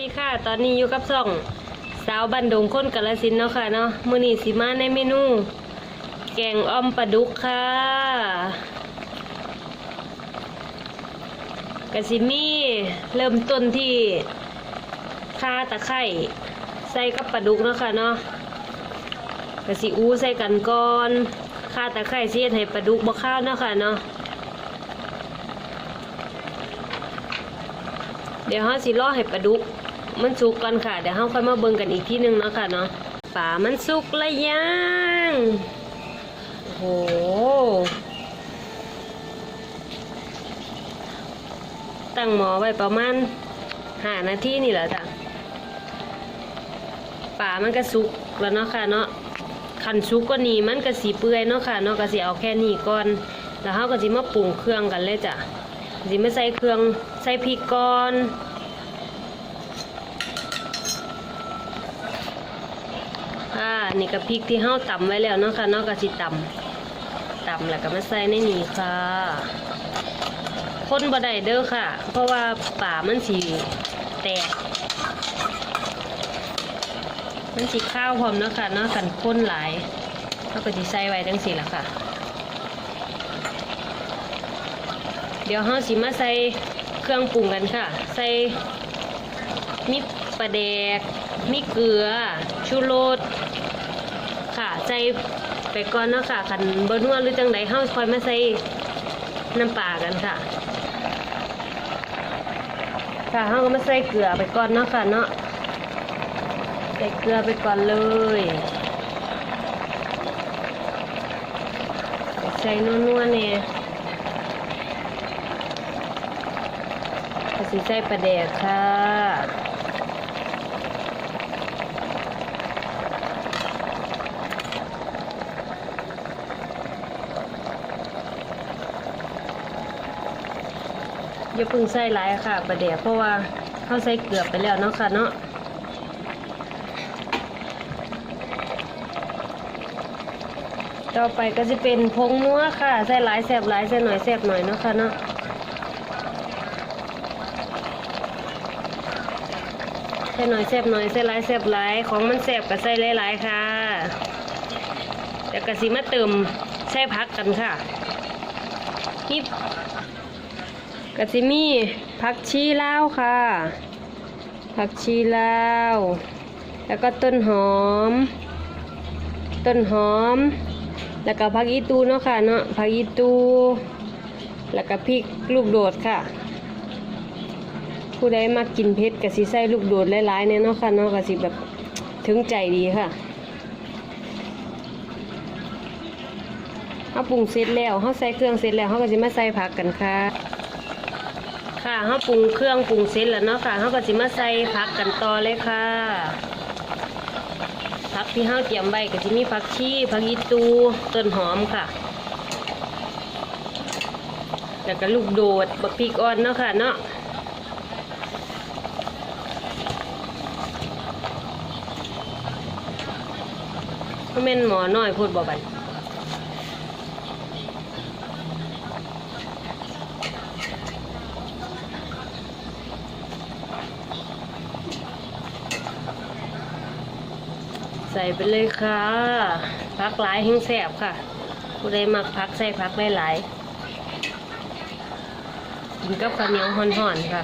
ดีค่ะ ตอนนี้อยู่กับซ่อง สาวบันดงคนกาลสินเนาะค่ะเนาะมือนีสิมาในเมนู แกงอ่อมปลาดุกค่ะกะสิมีเริ่มต้นที่ข่าตะไคร้ใส่กับปลาดุกเนาะค่ะเนาะกะสิอู้ใส่กันก่อนข่าตะไคร้สิเฮ็ดให้ปลาดุกบ่ข้าวเนาะค่ะเนาะเดี๋ยวเฮาสิรอให้ปลาดุก มันสุกก่อนค่ะ เดี๋ยวเฮาค่อยมาเบิ่งกันอีกทีหนึงเนาะค่ะเนาะฝามันสุกแล้วยังโอ้โหตั้งหมอไว้ประมาณห้านาทีนี่แหละจ้ะฝามันก็สุกแล้วเนาะค่ะเนาะคันสุกก็นี่มันก็สีเปื่อยเนาะค่ะเนาะก็สิเอาแค่นี้ก่อน แล้วเฮาก็สิมาปรุงเครื่องกันเลยจ้ะสิไม่ใส่เครื่องใส่พริกก่อน นี่ก็พริกที่เฮาตำไว้แล้วเนาะค่ะเนาะก็สิตำตำแล้วก็มาใส่ในนี้ค่ะคนบ่ได้เด้อค่ะ เพราะว่าป่ามันสิแตก มันสิข้าวพร้อมเนาะค่ะเนาะกันข้นหลายเขาก็สิใส่ไว้จังซี่ละค่ะ เดี๋ยวเราสิมาใส่เครื่องปรุงกันค่ะ ใส่มีปลาแดก มีเกลือ ชูรส ค่ะใส่ไปก่อนเนาะค่ะคันบนัวหรือจังใดเฮาคอยมาใส่น้ำปลากันค่ะ ค่ะเฮาก็มาใส่เกลือไปก่อนเนาะค่ะเนาะใส่เกลือไปก่อนเลยใส่นัวๆเนี่ยก็สิใส่ปลาแดกค่ะ อย่าเพิ่งใส่หลายค่ะปลาแดกเพราะว่าเขาใส่เกลือไปแล้วเนาะค่ะเนาะต่อไปก็จะเป็นพงนัวค่ะ ใส่หลายแสบหลายใส่หน่อยแสบหน่อยเนาะค่ะเนาะใส่หน่อยแซ่บหน่อยใส่หลายแซ่บหลายของมันแซ่บก็ใส่หลายๆค่ะเดี๋ยวกะสิมาเติมใส่พักกันค่ะนี่ กะสิมีผักชีลาวค่ะ ผักชีลาว แล้วก็ต้นหอม ต้นหอม แล้วก็ผักอีตูเนาะค่ะเนาะผักอีตู แล้วก็พริกลูกโดดค่ะ ผู้ใดมากินเผ็ดกับสิใส่ลูกโดดหลายๆเนี่ยเนาะค่ะเนาะกับสิแบบถึงใจดีค่ะเขาปรุงเสร็จแล้วเขาใส่เครื่องเสร็จแล้วเขาก็สิมาใส่ผักกันค่ะ ค่ะเขาปรุงเครื่องปรุงเสร็จแล้วเนาะค่ะเขาก็สิมาใส่ผักกันต่อเลยค่ะผักที่เขาเตรียมไว้ก็จะมีผักชีผักอีตูต้นหอมค่ะ แล้วก็ลูกโดดบักพริกอ่อนเนาะค่ะเนาะก็แม่นหมอน้อยพูดบ่บัน ส่ไปเลยค่ะพักหลายแห้งแสบค่ะผู้ใดมักพักใส่พักได้หลายกินกับข้าวเหนียวห่อนๆค่ะ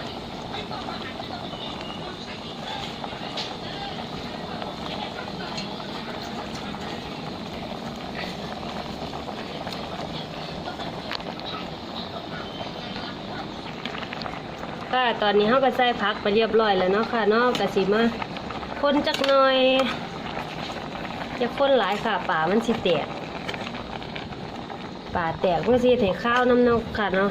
ค่ะตอนนี้เขาก็ใส่พักไปเรียบร้อยแล้วเนาะค่ะเนอกกะสิมาคนจักหน่อย จะคนหลายค่ะป่ามันสิแตกป่าแตกเพื่อสิเทข้าวน้ำนกค่ะเนาะ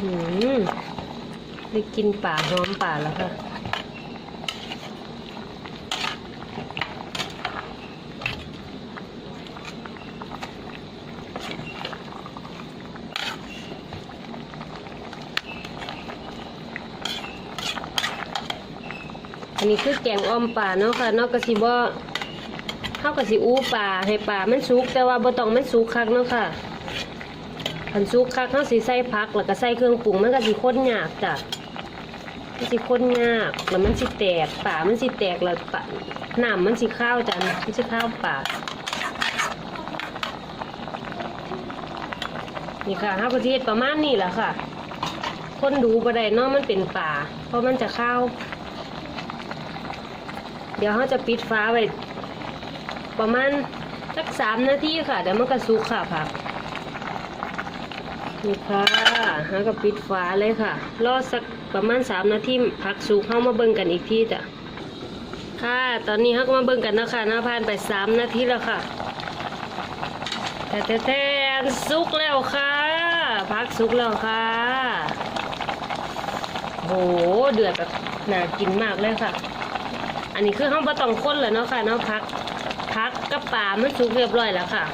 หืมได้กินป่าหอมป่าแล้วค่ะ นี้คือแกงอ้อมป่าเนาะค่ะเนอกกระสิบ่เฮาก็สิอู้ปลาให้ปลามันสุก แต่ว่าบ่ต้องมันสุกคักเนาะค่ะคันสุกคักเฮาสิใส่ผักแล้วก็ใส่เครื่องปรุงมันก็สิข้นยากจ้ะมันสิข้นยากแล้วมันสิแตกปลามันสิแตกแล้วปลาน้ำมันสิข้าวจ้ะมันสิข้าวปลานี่ค่ะเฮาวก็สิเฮ็ดประมาณนี้แหละค่ะ คนดูบ่ได้เนาะมันเป็นป่าเพราะมันจะข้าว เดี๋ยวเขาจะปิดฟ้าไว้ประมาณสักสามนาทีค่ะ เดี๋ยวมันก็สุกค่ะผักนี่ค่ะเขาก็ปิดฟ้าเลยค่ะ รอสักประมาณสามนาทีผักสุกเข้ามาเบิ่งกันอีกทีจ้ะ ค่ะ ตอนนี้เขาก็มาเบิ่งกันนะคะนะผ่านไปสามนาทีแล้วค่ะ แต่แต่แต่สุกแล้วค่ะผักสุกแล้วค่ะ โห เดือดแบบน่ากินมากเลยค่ะ อันนี้คือห้องปลาตองข้นเลยเนาะค่ะเนาะพักพักกับปลามันสุกเรียบร้อยแล้วค่ะ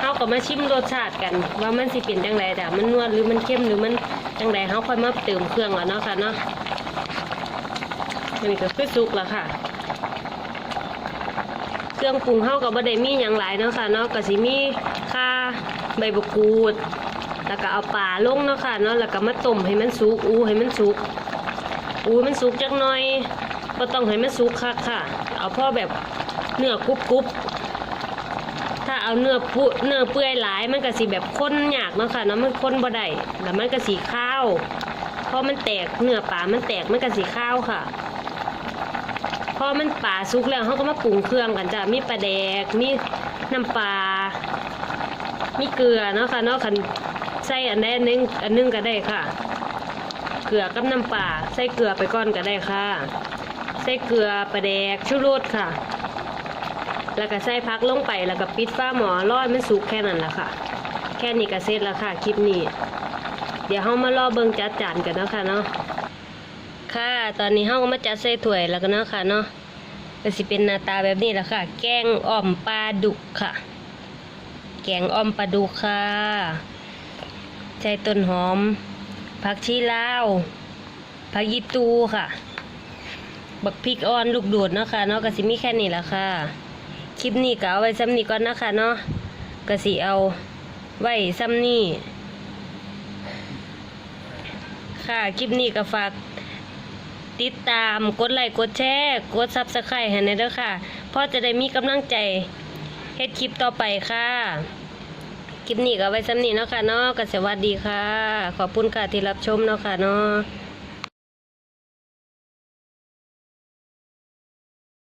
เฮาก็มาชิมรสชาติกัน ว่ามันสิเป็นจังไดแต่มันนวลหรือมันเข้มหรือมันจังไดเฮาค่อยมาเติมเครื่องแล้วเนาะค่ะเนาะอันนี้ก็คือสุกแล้วค่ะ เครื่องปรุงเฮาก็บ่ได้มีหยังหลายเนาะค่ะเนาะก็สิมีข่าใบมะกรูด แล้วก็เอาปลาลงเนาะค่ะเนาะแล้วก็มาต้มให้มันสุกอู้ให้มันสุกอู้มันสุกจักหน่อย ก็ต้องให้มันสุกคักค่ะ เอาพ่อแบบเนื้อกรุบกรุบถ้าเอาเนื้อปุเนื้อเปื่อยหลายมันก็สิแบบข้นหยากเนาะค่ะเนาะมันข้นบ่ได้แล้วมันก็สีข้าวพอมันแตกเนื้อปลามันแตกมันก็สีข้าวค่ะพอมันปลาสุกแล้วเขาก็มาปรุงเครื่องกันจ้ะมีปลาแดกมีน้ำปลามีเกลือเนาะค่ะเนาะคันใส่อันใดอันนึงอันนึงก็ได้ค่ะ เกลือกับน้ำปลาใส่เกลือไปก่อนก็ได้ค่ะ ใส่เกลือปลาแดกชูรสค่ะ แล้วก็ใส่พักลงไปแล้วก็ปิดฝ้าหม้อร้อยมันสุกแค่นั้นแหละค่ะ แค่นี้ก็เสร็จแล้วค่ะคลิปนี้ เดี๋ยวเฮามารอเบิ่งจัดจานกันเนาะค่ะเนาะค่ะ ตอนนี้เฮาก็มาจัดใส่ถ้วยแล้วกันเนาะค่ะเนาะก็สิเป็นหน้าตาแบบนี้แหละค่ะ แกงอ่อมปลาดุกค่ะ แกงอ่อมปลาดุกค่ะใช้ต้นหอมผักชีลาวผักยีตูค่ะ บักพริกอ่อนลูกโดดเนาะค่ะเนาะก็สิมีแค่นี้แหละค่ะ คลิปนี้ก็เอาไว้ซ้ำนี้ก่อนนะคะเนาะก็สิเอาไว้ซ้ำนี้ค่ะ คลิปนี้ก็ฝากติดตามกดไลค์กดแชร์กดซับสไครต์ให้ในเด้อค่ะพราะจะได้มีกำลังใจเฮ็ดคลิปต่อไปค่ะ คลิปนี้ก็ไว้ซ้ำนี้เนาะค่ะเนาะก็สวัสดีค่ะ ขอบคุณค่ะที่รับชมเนาะค่ะเนาะ